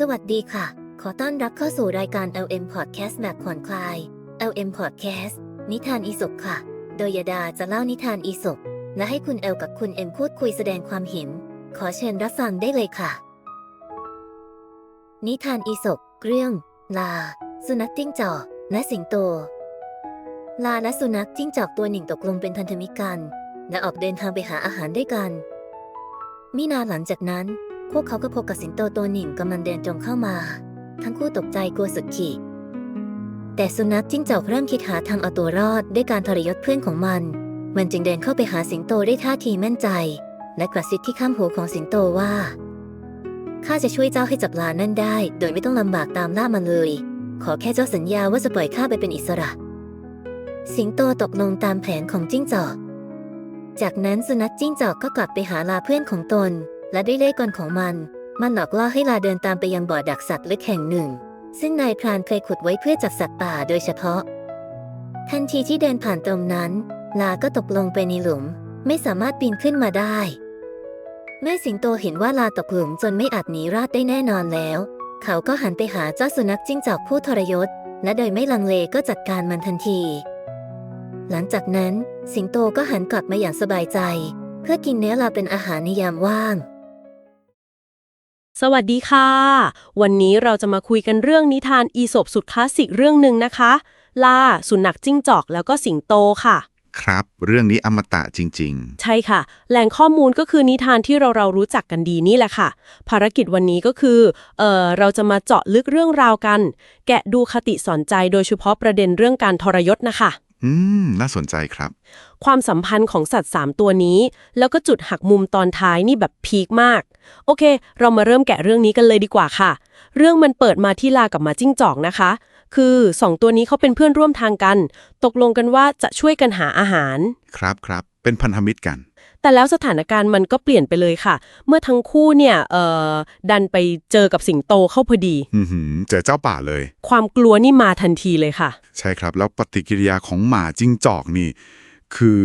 สวัสดีค่ะ ขอต้อนรับเข้าสู่รายการ LM Podcast แบบผ่อนคลาย LM Podcast นิทานอีสกค่ะ โดยยดาจะเล่านิทานอีสกและให้คุณเอลกับคุณเอ็มพูดคุยแสดงความเห็น ขอเชิญรับฟังได้เลยค่ะ นิทานอีสกเรื่อง ลา สุนัขจิ้งจอก และสิงโต ลาและสุนัขจิ้งจอกตัวหนึ่งตกลงเป็นพันธมิตรกัน และออกเดินทางไปหาอาหารด้วยกันมินานหลังจากนั้น พวกเขาก็พบกับสิงโตตัวหนึ่งกำลังเดินตรงเข้ามา ทั้งคู่ตกใจกลัวสุดขีด แต่สุนัขจิ้งจอกเริ่มคิดหาทางเอาตัวรอดด้วยการทรยศเพื่อนของมัน มันจึงเดินเข้าไปหาสิงโตด้วยท่าทีมั่นใจ และกระซิบที่ข้ามหูของสิงโตว่าข้าจะช่วยเจ้าให้จับลานั่นได้ โดยไม่ต้องลำบากตามล่ามันเลย ขอแค่เจ้าสัญญาว่าจะปล่อยข้าไปเป็นอิสระ สิงโตตกลงตามแผนของจิ้งจอก จากนั้นสุนัขจิ้งจอกก็กลับไปหาลาเพื่อนของตน และด้วยเล่ห์กลของมัน มันหลอกล่อให้ลาเดินตามไปยังบ่อดักสัตว์เล็กแห่งหนึ่ง ซึ่งนายพรานเคยขุดไว้เพื่อจับสัตว์ป่าโดยเฉพาะ ทันทีที่เดินผ่านตรงนั้น ลาก็ตกลงไปในหลุม ไม่สามารถปีนขึ้นมาได้เมื่อสิงโตเห็นว่าลาตกหลุมจนไม่อาจหนีรอดได้แน่นอนแล้ว เขาก็หันไปหาเจ้าสุนัขจิ้งจอกผู้ทรยศ และโดยไม่ลังเลก็จัดการมันทันที หลังจากนั้น สิงโตก็หันกลับมาอย่างสบายใจ เพื่อกินเนื้อลาเป็นอาหารในยามว่าง สวัสดีค่ะ วันนี้เราจะมาคุยกันเรื่องนิทานอีสบสุดคลาสสิกเรื่องหนึ่งนะคะลาสุนัขจิ้งจอกแล้วก็สิงโตค่ะ ครับ เรื่องนี้อมตะจริง ใช่ค่ะ แหล่งข้อมูลก็คือนิทานที่เราเรารู้จักกันดีนี่แหละค่ะ ภารกิจวันนี้ก็คือ เอ่อเราจะมาเจาะลึกเรื่องราวกัน แกะดูคติสอนใจโดยเฉพาะประเด็นเรื่องการทรยศนะคะ ๆ อืม น่าสนใจครับ ความสัมพันธ์ของสัตว์ 3 ตัวนี้ แล้วก็จุดหักมุมตอนท้ายนี่แบบพีคมาก โอเค เรามาเริ่มแกะเรื่องนี้กันเลยดีกว่าค่ะ เรื่องมันเปิดมาที่ลากับหมาจิ้งจอกนะคะ คือ 2 ตัวนี้เขาเป็นเพื่อนร่วมทางกัน ตกลงกันว่าจะช่วยกันหาอาหาร ครับครับ เป็นพันธมิตรกัน แต่แล้วสถานการณ์มันก็เปลี่ยนไปเลยค่ะ เมื่อทั้งคู่เนี่ยเอ่อดันไปเจอกับสิงโตเข้าพอดีอือหือเจอเจ้าป่าเลย ความกลัวนี่มาทันทีเลยค่ะ ใช่ครับ แล้วปฏิกิริยาของหมาจิ้งจอกนี่ คือ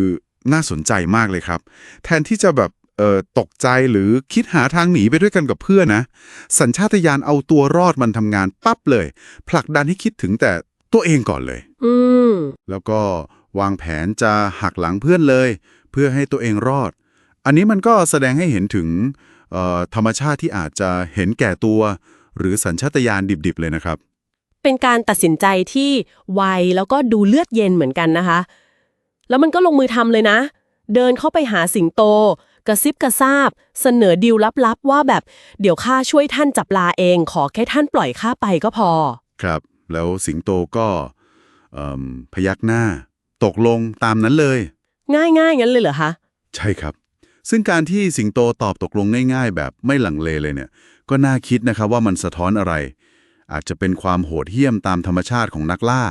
น่าสนใจมากเลยครับ แทนที่จะแบบเอ่อตกใจหรือคิดหาทางหนีไปด้วยกันกับเพื่อนนะ สัญชาตญาณเอาตัวรอดมันทำงานปั๊บเลย ผลักดันให้คิดถึงแต่ตัวเองก่อนเลย อืมแล้วก็ วางแผนจะหักหลังเพื่อนเลย เพื่อให้ตัวเองรอด อันนี้มันก็แสดงให้เห็นถึงเอ่อธรรมชาติที่อาจจะเห็นแก่ตัว หรือสัญชาตญาณดิบๆเลยนะครับ เป็นการตัดสินใจที่ไวแล้วก็ดูเลือดเย็นเหมือนกันนะคะ แล้วมันก็ลงมือทำเลยนะ เดินเข้าไปหาสิงโต กระซิบกระซาบ เสนอดีลลับๆ ว่าแบบเดี๋ยวข้าช่วยท่านจับลาเอง ขอแค่ท่านปล่อยข้าไปก็พอ ครับ แล้วสิงโตก็เอิ่มพยักหน้า ตกลงตามนั้นเลย ง่ายๆงั้นเลยเหรอคะ ใช่ครับ ซึ่งการที่สิงโตตอบตกลงง่าย ๆ แบบไม่หลังเลเลยเนี่ย ก็น่าคิดนะครับว่ามันสะท้อนอะไร อาจจะเป็นความโหดเหี้ยมตามธรรมชาติของนักล่า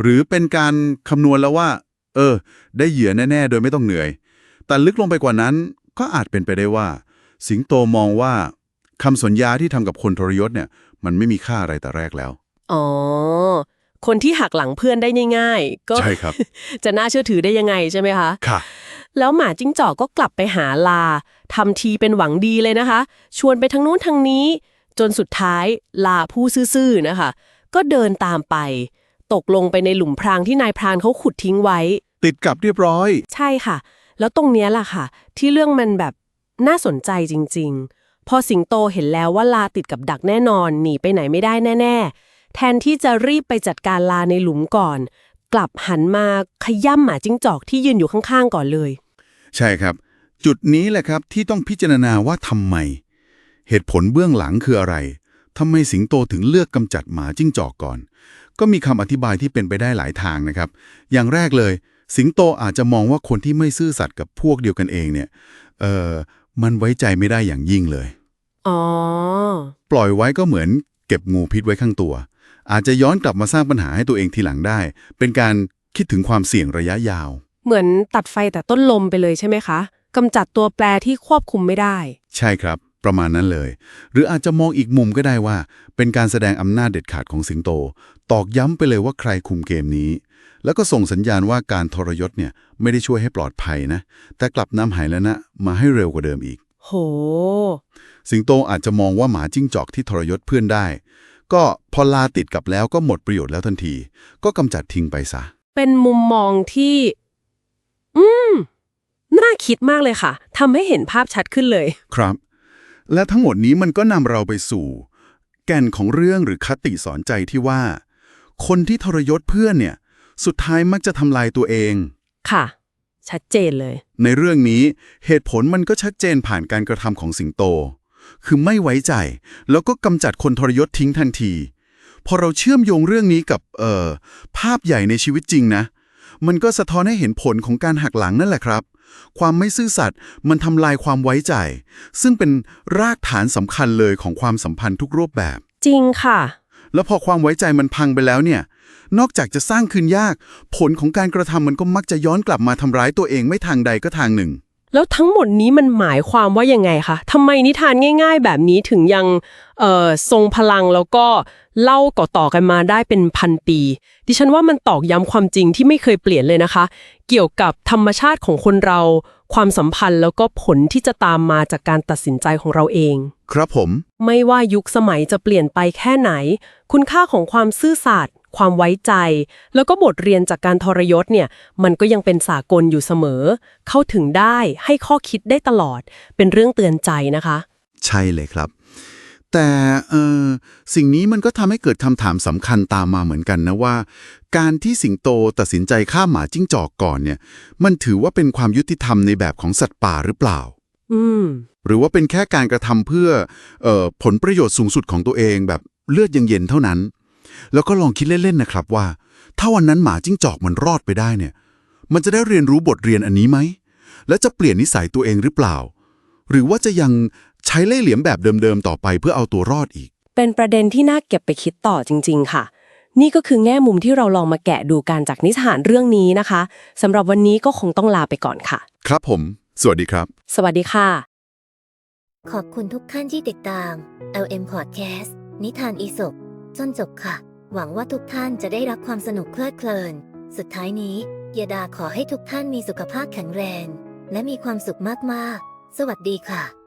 หรือเป็นการคำนวณแล้วว่า เออ ได้เหยื่อแน่ๆ โดยไม่ต้องเหนื่อย แต่ลึกลงไปกว่านั้นก็อาจเป็นไปได้ว่า สิงโตมองว่าคำสัญญาที่ทำกับคนทรยศเนี่ย มันไม่มีค่าอะไรแต่แรกแล้ว อ๋อ คนที่หักหลังเพื่อนได้ง่ายๆ ก็ใช่ครับ จะน่าเชื่อถือได้ยังไงใช่ไหมคะ ค่ะ แล้วหมาจิ้งจอกก็กลับไปหาลาทำทีเป็นหวังดีเลยนะคะ ชวนไปทางนู้นทางนี้ จนสุดท้ายลาผู้ซื่อๆนะคะ ก็เดินตามไป ตกลงไปในหลุมพรางที่นายพรานเขาขุดทิ้งไว้ ติดกับเรียบร้อย ใช่ค่ะ แล้วตรงเนี้ยล่ะค่ะ ที่เรื่องมันแบบน่าสนใจจริง ๆ พอสิงโตเห็นแล้วว่าลาติดกับดักแน่นอน หนีไปไหนไม่ได้แน่ ๆ แทนที่จะรีบไปจัดการลาในหลุมก่อน กลับหันมาขย่ำหมาจิ้งจอกที่ยืนอยู่ข้างๆก่อนเลย ใช่ครับ จุดนี้แหละครับที่ต้องพิจารณาว่าทำไม เหตุผลเบื้องหลังคืออะไรทำไมสิงโตถึงเลือกกำจัดหมาจิ้งจอกก่อน ก็มีคำอธิบายที่เป็นไปได้หลายทางนะครับ อย่างแรกเลย สิงโตอาจจะมองว่าคนที่ไม่ซื่อสัตย์กับพวกเดียวกันเองเนี่ย เออมันไว้ใจไม่ได้อย่างยิ่งเลย อ๋อ ปล่อยไว้ก็เหมือนเก็บงูพิษไว้ข้างตัว อาจจะย้อนกลับมาสร้างปัญหาให้ตัวเองทีหลังได้ เป็นการคิดถึงความเสี่ยงระยะยาว เหมือนตัดไฟแต่ต้นลมไปเลยใช่ไหมคะกำจัดตัวแปรที่ควบคุมไม่ได้ ใช่ครับ ประมาณนั้นเลย หรืออาจจะมองอีกมุมก็ได้ว่า เป็นการแสดงอำนาจเด็ดขาดของสิงโต ตอกย้ำไปเลยว่าใครคุมเกมนี้ แล้วก็ส่งสัญญาณว่าการทรยศเนี่ยไม่ได้ช่วยให้ปลอดภัยนะ แต่กลับนำหายแล้วนะมาให้เร็วกว่าเดิมอีก โหโหสิงโตอาจจะมองว่าหมาจิ้งจอกที่ทรยศเพื่อนได้ ก็พอลาติดกับแล้วก็หมดประโยชน์แล้วทันที ก็กำจัดทิ้งไปซะ เป็นมุมมองที่ อืม น่าคิดมากเลยค่ะทำให้เห็นภาพชัดขึ้นเลย ครับ และทั้งหมดนี้มันก็นำเราไปสู่ แก่นของเรื่องหรือคติสอนใจที่ว่า คนที่ทรยศเพื่อนเนี่ย สุดท้ายมักจะทำลายตัวเอง ค่ะ ชัดเจนเลย ในเรื่องนี้เหตุผลมันก็ชัดเจนผ่านการกระทำของสิงโต คือไม่ไว้ใจ แล้วก็กำจัดคนทรยศทิ้งทันที พอเราเชื่อมโยงเรื่องนี้กับเอ่อภาพใหญ่ในชีวิตจริงนะ มันก็สะท้อนให้เห็นผลของการหักหลังนั่นแหละครับ ความไม่ซื่อสัตย์มันทำลายความไว้ใจ ซึ่งเป็นรากฐานสำคัญเลยของความสัมพันธ์ทุกรูปแบบ จริงค่ะ แล้วพอความไว้ใจมันพังไปแล้วเนี่ยนอกจากจะสร้างคืนยาก ผลของการกระทำมันก็มักจะย้อนกลับมาทำร้ายตัวเองไม่ทางใดก็ทางหนึ่ง แล้วทั้งหมดนี้มันหมายความว่ายังไงคะทำไมนิทานง่าย ๆ แบบนี้ถึงยังเอ่อทรงพลังแล้วก็เล่าต่อๆกันมาได้เป็นพันปี ดิฉันว่ามันตอกย้ำความจริงที่ไม่เคยเปลี่ยนเลยนะคะ เกี่ยวกับธรรมชาติของคนเรา ความสัมพันธ์แล้วก็ผลที่จะตามมาจากการตัดสินใจของเราเอง ครับผม ไม่ว่ายุคสมัยจะเปลี่ยนไปแค่ไหน คุณค่าของความซื่อสัตย์ ความไว้ใจ แล้วก็บทเรียนจากการทรยศเนี่ยมันก็ยังเป็นสากลอยู่เสมอ เข้าถึงได้ให้ข้อคิดได้ตลอด เป็นเรื่องเตือนใจนะคะ ใช่เลยครับ แต่เออสิ่งนี้มันก็ทำให้เกิดคำถามสำคัญตามมาเหมือนกันนะว่า การที่สิงโตตัดสินใจฆ่าหมาจิ้งจอกก่อนเนี่ย มันถือว่าเป็นความยุติธรรมในแบบของสัตว์ป่าหรือเปล่า อืม หรือว่าเป็นแค่การกระทำเพื่อเออผลประโยชน์สูงสุดของตัวเองแบบเลือดเย็นๆเท่านั้น แล้วก็ลองคิดเล่นๆนะครับว่า ถ้าวันนั้นหมาจิ้งจอกมันรอดไปได้เนี่ย มันจะได้เรียนรู้บทเรียนอันนี้ไหม และจะเปลี่ยนนิสัยตัวเองหรือเปล่า หรือว่าจะยังใช้เล่ห์เหลี่ยมแบบเดิมๆต่อไปเพื่อเอาตัวรอดอีก เป็นประเด็นที่น่าเก็บไปคิดต่อจริง ๆ ค่ะ นี่ก็คือแง่มุมที่เราลองมาแกะดูการจากนิทานเรื่องนี้นะคะสำหรับวันนี้ก็คงต้องลาไปก่อนค่ะ ครับผม สวัสดีครับ สวัสดีค่ะ ขอบคุณทุกท่านที่ติดตาม LM Podcast นิทานอีสบจนจบค่ะ หวังว่าทุกท่านจะได้รับความสนุกเพลิดเพลิน สุดท้ายนี้ยาดาขอให้ทุกท่านมีสุขภาพแข็งแรง และมีความสุขมากๆ สวัสดีค่ะ